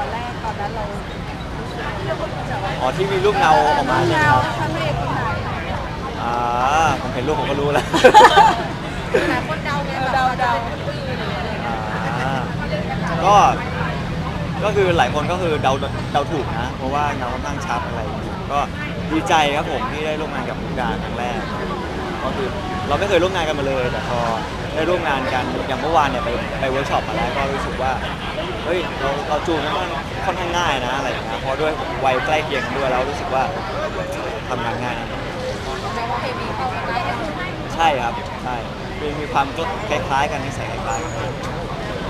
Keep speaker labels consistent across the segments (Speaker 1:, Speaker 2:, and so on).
Speaker 1: อนแรกตอนนั้นเรารู้สึกจะว่า
Speaker 2: อ๋อที่มีรูปเงาออกมาใช่ไหม
Speaker 1: เงา
Speaker 2: ครับ
Speaker 1: พระเอกคนไหน
Speaker 2: อ่าผมเห็นรูปผมก็รู้แล้ว
Speaker 1: แต่คนเดาไงเดาเดา
Speaker 2: อ่าก็ก็คือหลายคนก็คือเดาเดาถูกนะ เพราะว่าเงาค่อนข้างชัดอะไรอย่างเงี้ยก็ดีใจครับผมที่ได้ร่วมงานกับมุกดาครั้งแรก ก็คือเราไม่เคยร่วมงานกันมาเลย แต่พอได้ร่วมงานกันอย่างเมื่อวานเนี่ยไปไปเวิร์กช็อปมาแล้วก็รู้สึกว่าเฮ้ยเราเราจูนกันค่อนข้างง่ายนะอะไรอย่างเงี้ยเพราะด้วยวัยใกล้เคียงกันด้วยแล้วรู้สึกว่าทำงานง่ายนะ
Speaker 1: แต่ว่าเคมีเข้ากันได้กัน
Speaker 2: ใช่ครับใช่มีมีความคล้ายๆกันนิสัยคล้ายๆกัน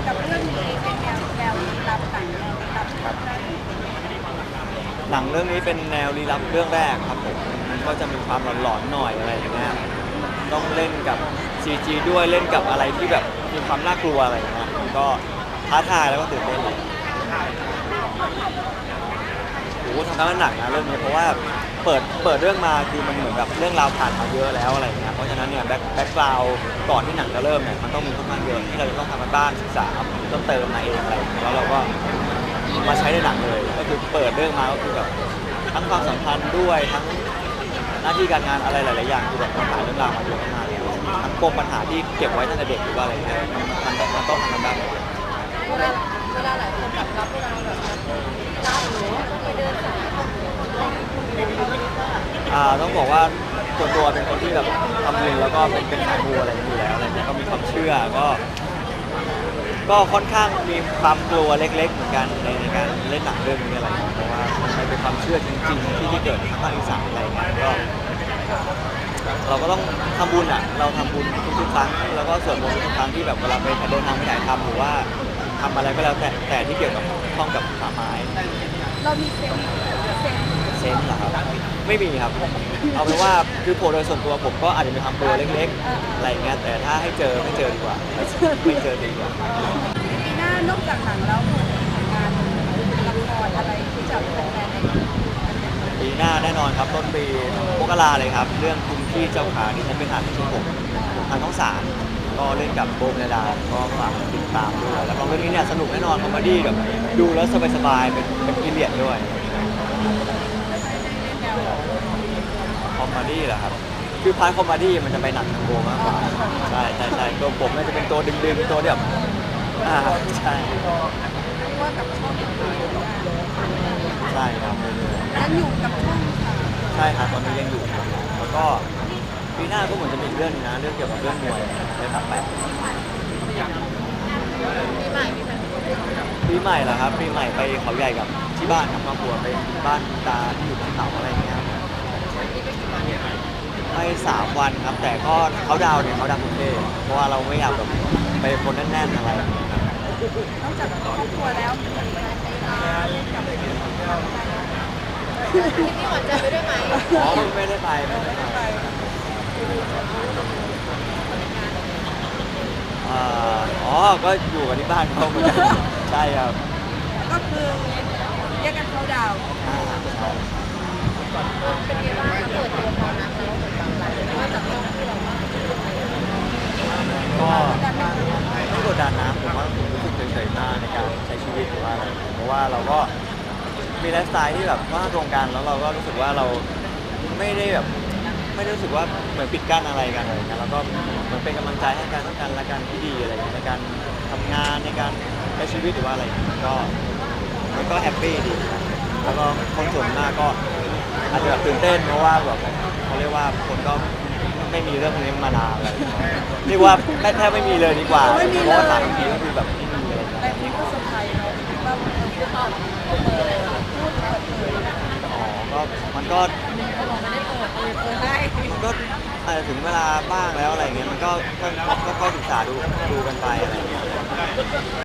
Speaker 1: กับเรื่องนี้เป็นแนวแนวรับต่างแนวรับ
Speaker 2: ครับ หนังเรื่องนี้เป็นแนวลี้ลับเรื่องแรกครับผมมันก็จะมีความหลอนๆหน่อยอะไรอย่างเงี้ย ต้องเล่นกับ CG ด้วยเล่นกับอะไรที่แบบมีความน่ากลัวอะไรอย่างเงี้ยมันก็ท้าทายแล้วก็ตื่นเต้นเลยโอ้โหทำงานหนักนะเรื่องนี้เพราะว่าเปิดเปิดเรื่องมาคือมันเหมือนแบบเรื่องราวผ่านมาเยอะแล้วอะไรอย่างเงี้ยเพราะฉะนั้นเนี่ยแบ็คแบ็คกราวก่อนที่หนังจะเริ่มเนี่ยมันต้องมีค่อนข้างเยอะที่เราจะต้องทำกันบ้านศึกษาเพิ่มเติมมาเองอะไรอย่างเงี้ยแล้วเราก็มาใช้ในหนังเลย ก็คือเปิดเรื่องมาก็คือแบบทั้งความสัมพันธ์ด้วยทั้ง หน้าที่การงานอะไรหลาย ๆ อย่างคือแบบมันผ่าเรื่องราวมาเยอะมากเลยทั้งปมปัญหาที่เก็บไว้ตั้งแต่เด็กหรือว่าอะไรเงี้ยมันแบบมันต้องทำกันบ้
Speaker 1: เวลาเวลาหลายคนแบบรับเวลาแบบรับหรือไปเดินสาย
Speaker 2: อ่าต้องบอกว่าส่วนตัวเป็นคนที่แบบทำบุญแล้วก็เป็นเป็นสายมูอะไรอย่างนี้อยู่แล้วอะไรเงี้ยก็มีความเชื่อก็ ก็ค่อนข้างมีความกลัวเล็ก ๆ เหมือนกันในในการเล่นหนังเรื่องนี้อะไรเงี้ยเพราะว่ามันเป็นความเชื่อจริงๆที่ที่เกิดทางภาคอีสานอะไรเงี้ยก็เราก็ต้องทำบุญอะ เราทำบุญทุกๆครั้ง แล้วก็สวดมนต์ทุกครั้งที่แบบเวลาไปเดินทางไปถ่ายทำหรือว่าทำอะไรก็แล้วแต่แต่ที่เกี่ยวกับข้องกับป่าไม้
Speaker 1: เรามีเซนส์เซนส์
Speaker 2: เซนส์เหรอครับไม่มีครับ เอาเป็นว่าคือโผล่โดยส่วนตัวผมก็อาจจะมีความกลัวเล็กๆอะไรอย่างเงี้ยแต่ถ้าให้เจอไม่เจอดีกว่าไม่เจอดีกว่า
Speaker 1: ปีหน้านอกจากหนังแล้วมีงานละครอะไรที่จะเป็นแฟนใน
Speaker 2: ปีหน้าแน่นอนครับต้นปีมกราเลยครับ เรื่องคุณพี่เจ้าขาดิฉันเป็นหาที่ชุมผมทางท้องสารก็เล่นกับโบมนาดาก็ฝากติดตามด้วยแล้วก็เรื่องนี้เนี่ยสนุกแน่นอนคอมเมดี้แบบดูแล้วสบายๆเป็นเป็นพีเรียดด้วยคอมเม ดี้เหรอครับ คือพาร์ทคอมเมดี้มันจะไปหนักทางโบมากกว่าใช่ใช่ใช่ตัวผมเนี่ยจะเป็นตัวดึงๆตัวที่แบบอ่าใช่
Speaker 1: ว่ากับช่องอื่น
Speaker 2: ใช่ครับเรื่อยๆ
Speaker 1: ยังอยู่กับช่องค่ะ
Speaker 2: ใช่ครับตอนนี้ยังอยู่ครับแล้วก็ปีหน้าก็เหมือนจะมีอีกเรื่องหนึงนะเรื่องเกี่ยวกับเรื่องมวยเรื่องตับแปด
Speaker 1: ปีใหม่มีแฟน
Speaker 2: ปีใหม่เหรอครับปีใหม่ไปเขาใหญ่กับที่บ้านกับครอบครัวไปบ้านตาที่อยู่ที่เขาอะไรอย่างเงี้ย ครับไปสามวันครับ แต่ก็เขาดาวน์เนี่ยเขาดาวน์กรุงเทพเพราะว่าเราไม่อยากแบบไปคนแน่นๆอะไรอย่างเงี้ยครับ
Speaker 1: นอกจากครอบครัวแล้วมีเล่นกับ
Speaker 3: พี่หวานใจไปด้วยไหม
Speaker 2: อ๋อไม่ได้ไปไม่ได้ไปอ่าอ๋อก็อยู่กับที่บ้านเขาเหมือนกันใช่ครับ
Speaker 1: ก็คือแยกกันเขาดาวน์
Speaker 2: อ่าใช่
Speaker 3: เป็นไงบ้างเปิดตัวพอนักแล้วเหมือนแบบหลายคนก็จับต้องที่เราว่า
Speaker 2: ก็ไม่กดดันนะผมว่าผมรู้สึกเฉยๆมากในการใช้ชีวิตหรือว่าอะไรเพราะว่าเราก็มีไลฟ์สไตล์ที่แบบว่าตรงกันแล้วเราก็รู้สึกว่าเราไม่ได้แบบไม่ได้รู้สึกว่าเหมือนปิดกั้นอะไรกันอะไรเงี้ยแล้วก็เหมือนเป็นกำลังใจให้กันและกันและกันที่ดีอะไรเงี้ยในการทำงานในการใช้ชีวิตหรือว่าอะไรเงี้ยก็มันก็แฮปปี้ดี แล้วก็คนส่วนมากก็ อาจจะแบบตื่นเต้นเพราะว่าแบบเขาเรียกว่าคนก็ไม่มีเรื่องนี้มานานอะไรเงี้ยเรียกว่าแทบไม่มีเลยดีกว่าเพราะว่าสามปีก็คือแบบไม่มีอะไรเงี้ย
Speaker 1: แต่นี่ก็เซอร์ไพรส์เนาะว่ามันคือตอบเปิดพูดเปิดเผย
Speaker 2: อ๋อก็มันก็
Speaker 1: เขาบอกไม่ได้เปิดเปิดเปิดได้
Speaker 2: มันก็อาจจะถึงเวลาบ้างแล้วอะไรเงี้ยมันก็ก็ก็ก็ศึกษาดูดูกันไปอะไรเงี้ย